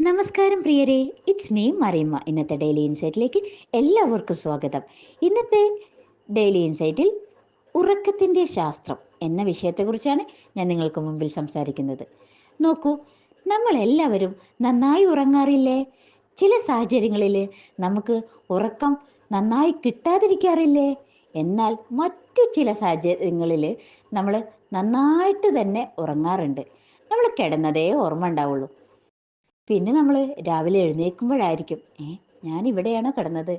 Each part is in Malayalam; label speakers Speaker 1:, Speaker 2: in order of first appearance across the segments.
Speaker 1: നമസ്കാരം പ്രിയരെ. It's me Mariyamma. ഇന്നത്തെ ഡെയിലി ഇൻസൈറ്റിലേക്ക് എല്ലാവർക്കും സ്വാഗതം. ഇന്നത്തെ ഡെയിലി ഇൻസൈറ്റിൽ ഉറക്കത്തിന്റെ ശാസ്ത്രം എന്ന വിഷയത്തെക്കുറിച്ചാണ് ഞാൻ നിങ്ങൾക്ക് മുമ്പിൽ സംസാരിക്കുന്നത്. നോക്കൂ നമ്മളെല്ലാവരും നന്നായി ഉറങ്ങാറില്ലേ? ചില സാഹചര്യങ്ങളിൽ നമുക്ക് ഉറക്കം നന്നായി കിട്ടാതിരിക്കാറില്ലേ? എന്നാൽ മറ്റു ചില സാഹചര്യങ്ങളിൽ നമ്മൾ നന്നായിട്ട് തന്നെ ഉറങ്ങാറുണ്ട്. നമ്മൾ കിടന്നതേ ഓർമ്മ ഉണ്ടാവുള്ളൂ. പിന്നെ നമ്മൾ രാവിലെ എഴുന്നേൽക്കുമ്പോഴായിരിക്കും ഏ ഞാൻ ഇവിടെയാണോ കിടന്നത്?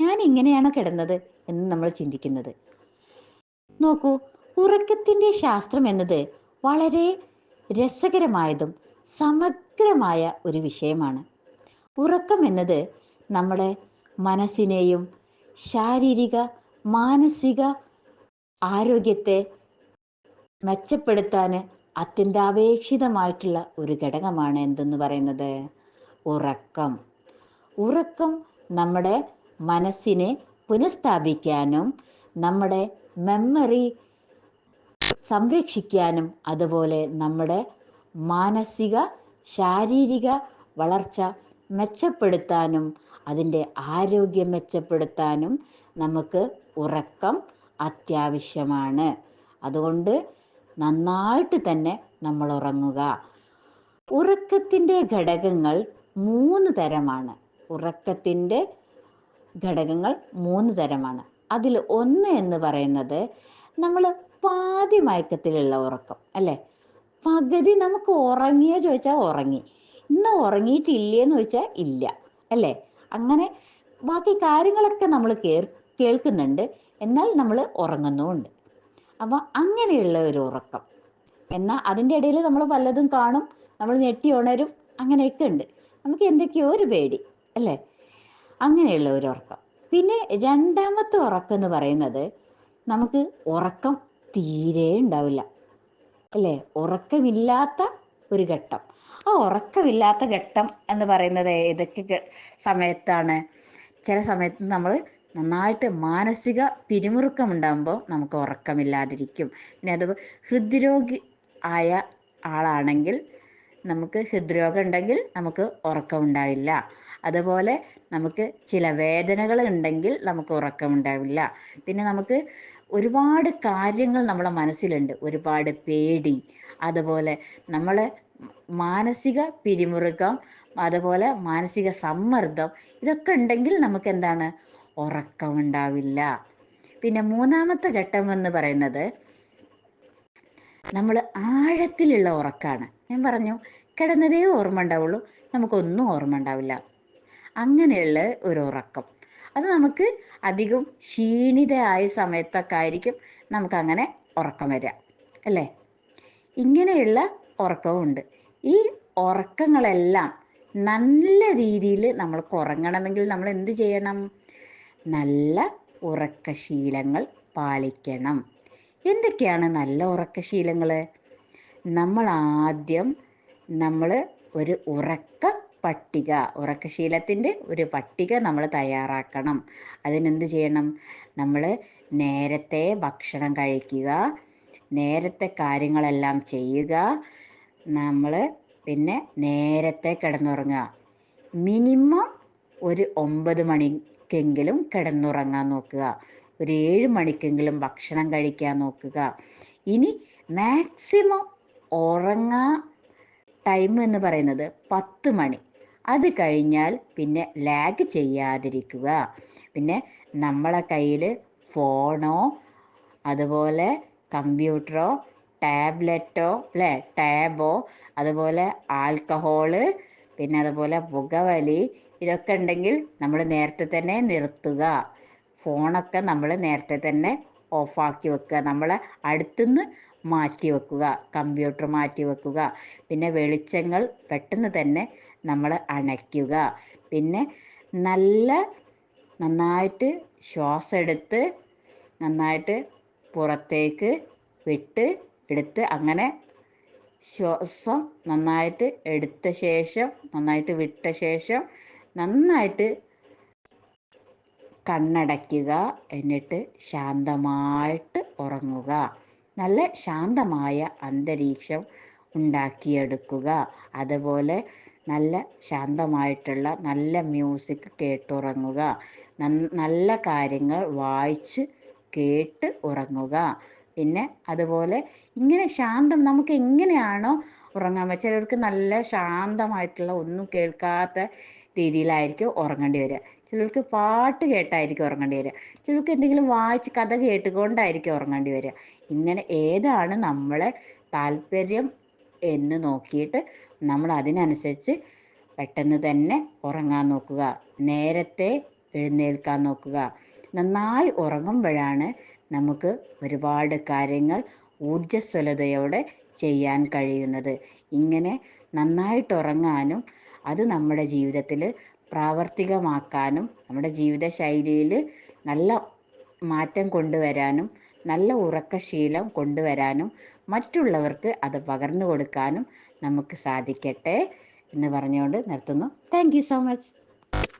Speaker 1: ഞാൻ ഇങ്ങനെയാണോ കിടന്നത്? എന്ന് നമ്മൾ ചിന്തിക്കുന്നത്. നോക്കൂ ഉറക്കത്തിന്റെ ശാസ്ത്രം എന്നത് വളരെ രസകരമായതും സമഗ്രമായ ഒരു വിഷയമാണ്. ഉറക്കം എന്നത് നമ്മുടെ മനസ്സിനെയും ശാരീരിക മാനസിക ആരോഗ്യത്തെ മെച്ചപ്പെടുത്താൻ അത്യന്താപേക്ഷിതമായിട്ടുള്ള ഒരു ഘടകമാണ് എന്തെന്ന് പറയുന്നത്? ഉറക്കം. ഉറക്കം നമ്മുടെ മനസ്സിനെ പുനഃസ്ഥാപിക്കാനും നമ്മുടെ മെമ്മറി സംരക്ഷിക്കാനും അതുപോലെ നമ്മുടെ മാനസിക ശാരീരിക വളർച്ച മെച്ചപ്പെടുത്താനും അതിന്റെ ആരോഗ്യം മെച്ചപ്പെടുത്താനും നമുക്ക് ഉറക്കം അത്യാവശ്യമാണ്. അതുകൊണ്ട് നന്നായിട്ട് തന്നെ നമ്മൾ ഉറങ്ങുക ഉറക്കത്തിന്റെ ഘടകങ്ങൾ മൂന്ന് തരമാണ്. ഉറക്കത്തിന്റെ ഘടകങ്ങൾ മൂന്ന് തരമാണ്. അതിൽ ഒന്ന് എന്ന് പറയുന്നത് നമ്മൾ പാതി മയക്കത്തിലുള്ള ഉറക്കം അല്ലേ? പകുതി നമുക്ക് ഉറങ്ങിയോ ചോദിച്ചാൽ ഉറങ്ങി. ഇന്ന് ഉറങ്ങിയിട്ടില്ലേന്ന് ചോദിച്ചാൽ ഇല്ല അല്ലേ? അങ്ങനെ ബാക്കി കാര്യങ്ങളൊക്കെ നമ്മൾ കേൾക്കുന്നുണ്ട്. എന്നാൽ നമ്മൾ ഉറങ്ങുന്നുമുണ്ട്. അപ്പോൾ അങ്ങനെയുള്ള ഒരു ഉറക്കം. എന്നാൽ അതിന്റെ ഇടയിൽ നമ്മൾ പലതും കാണും നമ്മൾ ഞെട്ടി ഉണരും അങ്ങനെയൊക്കെ ഉണ്ട്. നമുക്ക് എന്തൊക്കെയോ ഒരു പേടി അല്ലേ? അങ്ങനെയുള്ള ഒരു ഉറക്കം. പിന്നെ രണ്ടാമത്തെ ഉറക്കം എന്ന് പറയുന്നത് നമുക്ക് ഉറക്കം തീരെ ഉണ്ടാവില്ല അല്ലേ? ഉറക്കമില്ലാത്ത ഒരു ഘട്ടം. ആ ഉറക്കമില്ലാത്ത ഘട്ടം എന്ന് പറയുന്നത് ഏതൊക്കെ സമയത്താണ്? ചില സമയത്ത് നമ്മൾ നന്നായിട്ട് മാനസിക പിരിമുറുക്കം ഉണ്ടാകുമ്പോൾ നമുക്ക് ഉറക്കമില്ലാതിരിക്കും. പിന്നെ അത് ഹൃദ്രോഗി ആയ ആളാണെങ്കിൽ നമുക്ക് ഹൃദ്രോഗം ഉണ്ടെങ്കിൽ നമുക്ക് ഉറക്കം ഉണ്ടാവില്ല അതുപോലെ നമുക്ക് ചില വേദനകൾ ഉണ്ടെങ്കിൽ നമുക്ക് ഉറക്കം ഉണ്ടാവില്ല പിന്നെ നമുക്ക് ഒരുപാട് കാര്യങ്ങൾ നമ്മളെ മനസ്സിലുണ്ട്. ഒരുപാട് പേടി. അതുപോലെ നമ്മൾ മാനസിക പിരിമുറുക്കം അതുപോലെ മാനസിക സമ്മർദ്ദം ഇതൊക്കെ ഉണ്ടെങ്കിൽ നമുക്ക് എന്താണ് ഉറക്കം ഉണ്ടാവില്ല പിന്നെ മൂന്നാമത്തെ ഘട്ടം എന്ന് പറയുന്നത് നമ്മൾ ആഴത്തിലുള്ള ഉറക്കാണ്. ഞാൻ പറഞ്ഞു കിടന്നതേ ഓർമ്മ ഉണ്ടാവുള്ളൂ. നമുക്കൊന്നും ഓർമ്മ ഉണ്ടാവില്ല. അങ്ങനെയുള്ള ഒരു ഉറക്കം. അത് നമുക്ക് അധികം ക്ഷീണിതയായ സമയത്തൊക്കെ ആയിരിക്കും നമുക്ക് അങ്ങനെ ഉറക്കം വരിക. അല്ലേ? ഇങ്ങനെയുള്ള ഉറക്കമുണ്ട് ഈ ഉറക്കങ്ങളെല്ലാം നല്ല രീതിയിൽ നമ്മൾക്ക് ഉറങ്ങണമെങ്കിൽ നമ്മൾ എന്ത് ചെയ്യണം? നല്ല ഉറക്കശീലങ്ങൾ പാലിക്കണം. എന്തൊക്കെയാണ് നല്ല ഉറക്കശീലങ്ങൾ? നമ്മൾ ആദ്യം നമ്മൾ ഒരു ഉറക്ക പട്ടിക ഉറക്കശീലത്തിന്റെ ഒരു പട്ടിക നമ്മൾ തയ്യാറാക്കണം. അതിനെന്ത് ചെയ്യണം? നമ്മൾ നേരത്തെ ഭക്ഷണം കഴിക്കുക നേരത്തെ കാര്യങ്ങളെല്ലാം ചെയ്യുക നമ്മൾ പിന്നെ നേരത്തെ കിടന്നുറങ്ങുക. മിനിമം ഒരു ഒമ്പത് മണിക്കെങ്കിലും കിടന്നുറങ്ങാൻ നോക്കുക. ഒരു ഏഴ് മണിക്കെങ്കിലും ഭക്ഷണം കഴിക്കാൻ നോക്കുക. ഇനി മാക്സിമം ഉറങ്ങാ ടൈം എന്ന് പറയുന്നത് പത്ത് മണി. അത് കഴിഞ്ഞാൽ പിന്നെ ലാഗ് ചെയ്യാതിരിക്കുക. പിന്നെ നമ്മളെ കയ്യിൽ ഫോണോ അതുപോലെ കമ്പ്യൂട്ടറോ ടാബ്ലറ്റോ അല്ലേ? ടാബോ അതുപോലെ ആൽക്കഹോൾ പിന്നെ അതുപോലെ പുകവലി ഇതൊക്കെ ഉണ്ടെങ്കിൽ നമ്മൾ നേരത്തെ തന്നെ നിർത്തുക. ഫോണൊക്കെ നമ്മൾ നേരത്തെ തന്നെ ഓഫാക്കി വെക്കുക. നമ്മളെ അടുത്തുനിന്ന് മാറ്റി വെക്കുക. കമ്പ്യൂട്ടർ മാറ്റി വെക്കുക. പിന്നെ വെളിച്ചങ്ങൾ പെട്ടെന്ന് തന്നെ നമ്മൾ അണയ്ക്കുക. പിന്നെ നല്ല നന്നായിട്ട് ശ്വാസം എടുത്ത് നന്നായിട്ട് പുറത്തേക്ക് വിട്ട് എടുത്ത് അങ്ങനെ ശ്വാസം നന്നായിട്ട് എടുത്ത ശേഷം നന്നായിട്ട് വിട്ട ശേഷം നന്നായിട്ട് കണ്ണടയ്ക്കുക. എന്നിട്ട് ശാന്തമായിട്ട് ഉറങ്ങുക. നല്ല ശാന്തമായ അന്തരീക്ഷം ഉണ്ടാക്കിയെടുക്കുക. അതുപോലെ നല്ല ശാന്തമായിട്ടുള്ള നല്ല മ്യൂസിക് കേട്ടുറങ്ങുക. നല്ല കാര്യങ്ങൾ വായിച്ച് കേട്ട് ഉറങ്ങുക. പിന്നെ അതുപോലെ ഇങ്ങനെ ശാന്തം നമുക്ക് എങ്ങനെയാണോ ഉറങ്ങാൻ ചിലർക്ക് നല്ല ശാന്തമായിട്ടുള്ള ഒന്നും കേൾക്കാത്ത രീതിയിലായിരിക്കും ഉറങ്ങേണ്ടി വരിക. ചിലർക്ക് പാട്ട് കേട്ടായിരിക്കും ഉറങ്ങേണ്ടി വരിക. ചിലർക്ക് എന്തെങ്കിലും വായിച്ച് കഥ കേട്ടുകൊണ്ടായിരിക്കും ഉറങ്ങേണ്ടി വരിക. ഇങ്ങനെ ഏതാണ് നമ്മളെ താല്പര്യം എന്ന് നോക്കിയിട്ട് നമ്മൾ അതിനനുസരിച്ച് പെട്ടെന്ന് തന്നെ ഉറങ്ങാൻ നോക്കുക. നേരത്തെ എഴുന്നേൽക്കാൻ നോക്കുക. നന്നായി ഉറങ്ങുമ്പോഴാണ് നമുക്ക് ഒരുപാട് കാര്യങ്ങൾ ഊർജസ്വലതയോടെ ചെയ്യാൻ കഴിയുന്നത്. ഇങ്ങനെ നന്നായിട്ട് ഉറങ്ങാനും അത് നമ്മുടെ ജീവിതത്തിൽ പ്രാവർത്തികമാക്കാനും നമ്മുടെ ജീവിത ശൈലിയിൽ നല്ല മാറ്റം കൊണ്ടുവരാനും നല്ല ഉറക്കശീലം കൊണ്ടുവരാനും മറ്റുള്ളവർക്ക് അത് പകർന്നു കൊടുക്കാനും നമുക്ക് സാധിക്കട്ടെ എന്ന് പറഞ്ഞുകൊണ്ട് നിർത്തുന്നു. Thank so much